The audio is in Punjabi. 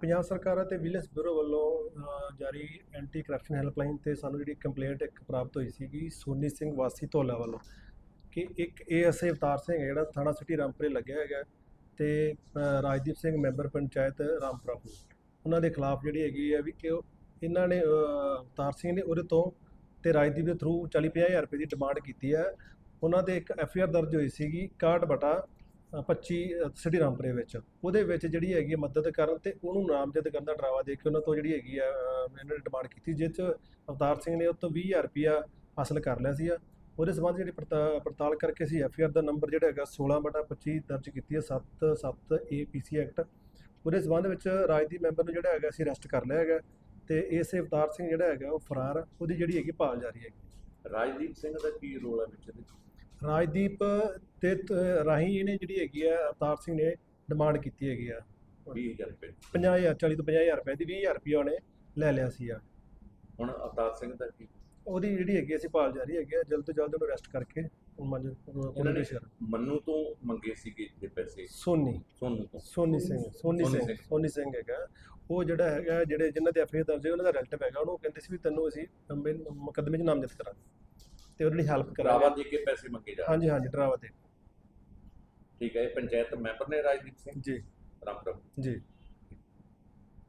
ਪੰਜਾਬ ਸਰਕਾਰ ਅਤੇ ਵਿਜੀਲੈਂਸ ਬਿਊਰੋ ਵੱਲੋਂ ਜਾਰੀ ਐਂਟੀ ਕਰਪਸ਼ਨ ਹੈਲਪਲਾਈਨ ਤੇ ਸਾਨੂੰ ਜਿਹੜੀ ਕੰਪਲੇਂਟ ਇੱਕ ਪ੍ਰਾਪਤ ਹੋਈ ਸੀਗੀ ਸੋਨੀ ਸਿੰਘ ਵਾਸੀ ਧੌਲਾ ਵੱਲੋਂ ਕਿ ਇੱਕ ਏਐਸਏ ਅਵਤਾਰ ਸਿੰਘ ਜਿਹੜਾ ਥਾਣਾ ਸਿਟੀ ਰਾਮਪੁਰੇ ਲੱਗਿਆ ਹੈਗਾ ਤੇ ਰਾਜਦੀਪ ਸਿੰਘ ਮੈਂਬਰ ਪੰਚਾਇਤ ਰਾਮਪੁਰਾ ਪੁਰ। ਉਹਨਾਂ ਦੇ ਖਿਲਾਫ ਜਿਹੜੀ ਹੈਗੀ ਹੈ ਵੀ ਕਿ ਉਹ- ਇਹਨਾਂ ਨੇ ਅਵਤਾਰ ਸਿੰਘ ਨੇ ਉਹਦੇ ਤੋਂ ਤੇ ਰਾਜਦੀਪ ਦੇ ਥਰੂ 40 ਹਜ਼ਾਰ ਰੁਪਏ ਦੀ ਡਿਮਾਂਡ ਕੀਤੀ ਹੈ ਉਹਨਾਂ 'ਤੇ ਇੱਕ ਐਫ ਆਈ ਆਰ ਦਰਜ ਹੋਈ ਸੀਗੀ 61 ਬਟਾ 25 ਸਿਟੀ ਰਾਮਪੁਰੇ ਵਿੱਚ। ਉਹਦੇ ਵਿੱਚ ਜਿਹੜੀ ਹੈਗੀ ਹੈ ਮਦਦ ਕਰਨ ਤੇ ਉਹਨੂੰ ਨਾਮਜ਼ਦ ਕਰਨ ਦਾ ਡਰਾਵਾ ਦੇ ਕੇ ਉਹਨਾਂ ਤੋਂ ਜਿਹੜੀ ਹੈਗੀ ਆ ਇਹਨਾਂ ਨੇ ਡਿਮਾਂਡ ਕੀਤੀ ਜਿਸ 'ਚ ਅਵਤਾਰ ਸਿੰਘ ਨੇ ਉਹ ਤੋਂ 20000 ਰੁਪਇਆ ਹਾਸਲ ਕਰ ਲਿਆ ਸੀ ਉਹਦੇ ਸੰਬੰਧ ਜਿਹੜੀ ਪੜਤਾ- ਪੜਤਾਲ ਕਰਕੇ ਅਸੀਂ ਐਫ ਆਈ ਆਰ ਦਾ ਨੰਬਰ ਜਿਹੜਾ ਹੈਗਾ 16 ਬਟਾ 25 ਦਰਜ ਕੀਤੀ ਹੈ 7 7 ਏ ਪੀ ਸੀ ਐਕਟ ਉਹਦੇ ਸੰਬੰਧ ਵਿੱਚ ਰਾਜਦੀਪ ਮੈਂਬਰ ਨੂੰ ਜਿਹੜਾ ਹੈਗਾ ਅਸੀਂ ਅਰੈਸਟ ਕਰ ਲਿਆ ਹੈਗਾ ਤੇ ਇਸ ਅਵਤਾਰ ਸਿੰਘ ਜਿਹੜਾ ਹੈਗਾ ਉਹ ਫਰਾਰ, ਉਹਦੀ ਜਿਹੜੀ ਹੈਗੀ ਭਾਲ ਜਾਰੀ ਹੈਗੀ। ਰਾਜਦੀਪ ਸਿੰਘ ਦਾ ਕੀ ਰੋਲ ਹੈ ਵਿੱਚ ਇਹਦੇ ਰਾਜਦੀਪ ਤੇ ਰਾਹੀਂ ਇਹਨੇ ਜਿਹੜੀ ਹੈਗੀ ਆ ਅਵਤਾਰ ਸਿੰਘ ਨੇ ਡਿਮਾਂਡ ਕੀਤੀ ਹੈਗੀ ਆ। 20000 ਰੁਪਏ। 50000 40 ਤੋਂ 50000 ਰੁਪਏ ਦੀ 20000 ਰੁਪਏ ਉਹਨੇ ਲੈ ਲਿਆ ਸੀ ਆ। ਹੁਣ ਅਵਤਾਰ ਸਿੰਘ ਦਾ ਕੀ? ਉਹਦੀ ਜਿਹੜੀ ਹੈਗੀ ਅਸੀਂ ਭਾਲ ਜਾਰੀ ਹੈਗੀ ਆ ਜਲਦ ਤੋਂ ਜਲਦ ਉਹਨੂੰ ਅਰੈਸਟ ਕਰਕੇ ਇਹਨਾਂ ਨੇ ਮੰਨੂ ਤੋਂ ਮੰਗੇ ਸੀਗੇ ਇਹ ਪੈਸੇ? ਸੋਨੀ। ਸੋਨੂ ਤੋਂ। ਸੋਨੀ ਸਿੰਘ ਸੋਨੀ ਸਿੰਘ। ਸੋਨੀ ਸਿੰਘ ਹੈਗਾ। ਉਹ ਜਿਹੜਾ ਹੈਗਾ ਜਿਹੜੇ ਜਿਨ੍ਹਾਂ ਦੇ ਐਫਏ ਦਰਜ ਹੈ ਉਹਨਾਂ ਦਾ ਰਿਲੇਟਿਵ ਹੈਗਾ। ਉਹਨੂੰ ਕਹਿੰਦੇ ਸੀ ਵੀ ਤੈਨੂੰ ਅਸੀਂ ਅੰਬੇ- ਮੁਕੱਦਮੇ 'ਚ ਨਾਮਜ਼ਦ ਕਰਾਂਗੇ। ਤੇ ਉਹਦੀ ਹੈਲਪ ਡਰਾਵਾ ਕਰਾਂਗੇ। ਦੇ ਕੇ ਪੈਸੇ ਮੰਗੇ ਜਾ ਰਹੇ। ਹਾਂਜੀ ਹਾਂਜੀ ਡਰਾਵਾ ਦੇ। ਠੀਕ ਹੈ ਇਹ ਪੰਚਾਇਤ ਮੈਂਬਰ ਨੇ ਰਾਜਦੀਪ ਸਿੰਘ? ਜੀ। ਰਾਮਪੁਰ ਜੀ।